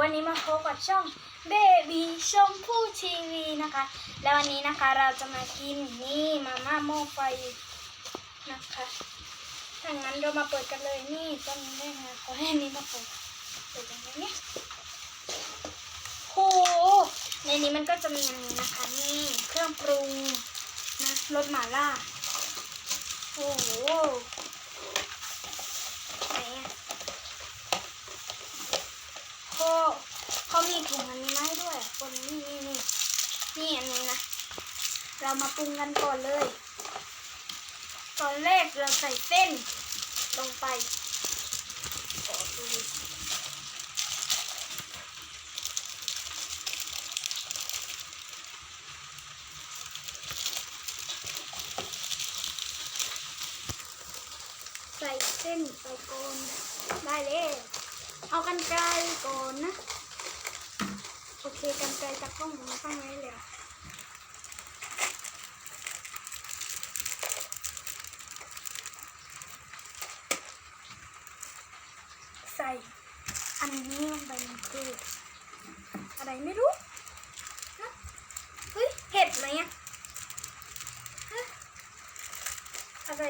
วันนี้มาพบกับช่องเบบีชมพู่ทีวีนะคะ แล้ววันนี้นะคะเราจะมากินนี่มาม่าหม้อไฟนะคะถ้างั้นเรามาเปิดกันเลยนี่ต้นนี้ได้ไงขอให้นี้มาเปิดเปิดอยังไงเนี่ยโหในนี้มันก็จะมีอันนี้นะคะนี่เครื่องปรุงนะรสหม่าล่าโอ้โหไหนอะ เขาเขามีถุงอันนี้มาให้ด้วยคนนี่นี่นี่นี่อันนี้นะ เรามาปรุงกันก่อนเลย ตอนแรกเราใส่เส้นลงไปใส่เส้นไปก่อนได้เลยเอากันไกลก่อนนะ โอเคกันไกลจากกล้องผมตั้งลยอะ ใส่อันนี้ลงไปมันคืออะไรไม่รู้นะเฮ้ยเห็ดไหมอะฮะอะไร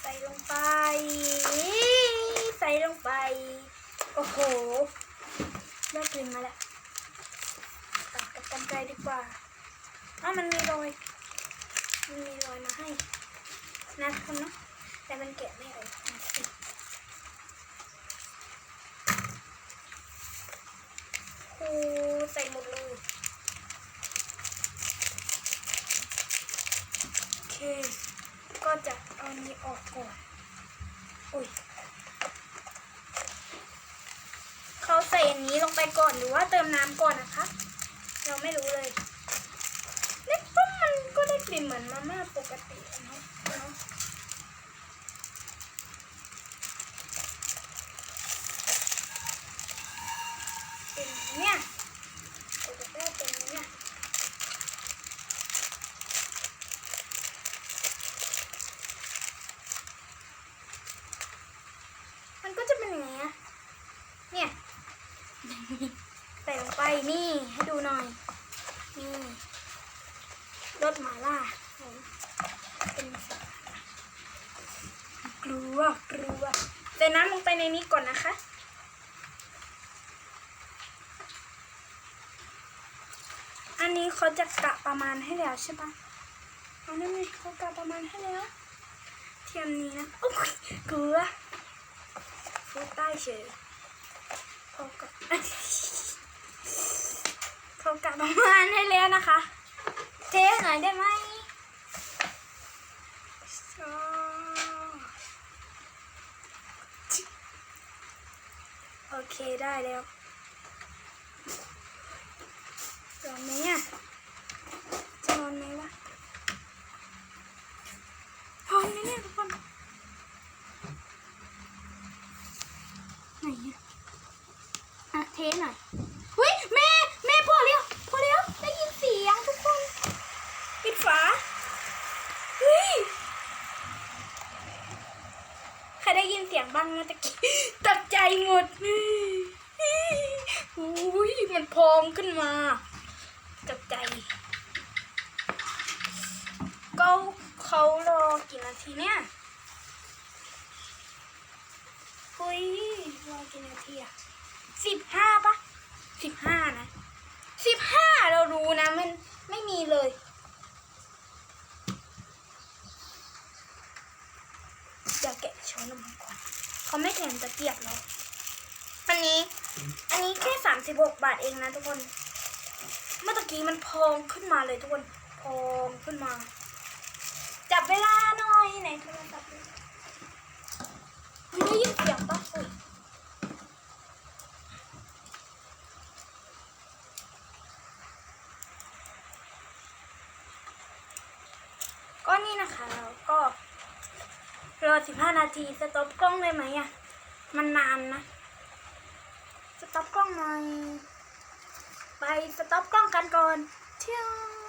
ใส่ลงไป ใส่ลงไป โอ้โหได้กลิ่นมาแล้วตัดกับกันไกรดีกว่าอ้ามันมีรอย มันมีรอยมาให้ นะคุณเนาะแต่มันแกะไม่ออกนะสิโอ้ใส่หมดเลยโอเค ก็จะเอานี้ออกก่อนอุ้ยเขาใส่อันนี้ลงไปก่อนหรือว่าเติมน้ำก่อนนะคะ เราไม่รู้เลยเล็กต้มมันก็ได้กลิ่นเหมือนมาม่าปกติอะ เนาะเนาะเป็นเนี่ยปกติเป็นเนี่ยมันก็จะเป็นอย่างเงี้ยเนี่ยใส่ลงไปนี่ให้ดูหน่อยนี่รสหมาล่าเป็นกลัวกลัวใส่น้ำลงไปในนี้ก่อนนะคะ นี้เขาจะกะประมาณให้แล้วใช่ปะเอานั่นไงเขากะประมาณให้แล้ว เทียมนี้นะโอ้ยเกลือพูดใต้เฉยเขากะเขากะประมาณให้แล้วนะคะ เทหน่อยได้ไหมโอเคได้แล้ว ร้อนไหมอะจะร้อนไหมวะร้อนไหมเนี่ยทุกคนไหนอะอะเทสหน่อยหุ้ยแม่แม่พอแล้วพอแล้วได้ยินเสียงทุกคนปิดฝาเฮ้ยใครได้ยินเสียงบ้างนะตะกี้ตกใจหมดอุ้ยมันพองขึ้นมา ตกใจ ก็เขารอกี่นาทีเนี่ยคุยรอกี่นาทีอะสิบห้าปะสิบห้านะสิบห้าเรารู้นะ มันไม่มีเลยเดี๋ยวแกะช้อนออกมาก่อนเขาไม่แถมตะเกียบเราอันนี้ อันนี้แค่สามสิบหกบาทเองนะทุกคน เมื่อตะกี้มันพองขึ้นมาเลยทุกคน พองขึ้นมา จับเวลาหน่อยไหนโทรศัพท์ดูไม่ได้ยินเสียงปะอุ้ยก็นี่นะคะเราก็รอสิบห้านาทีสต็อปกล้องได้ไหมอะ มันนานนะ สต็อปกล้องหน่อย ไปสต็อปกล้องกันก่อนเที่ยว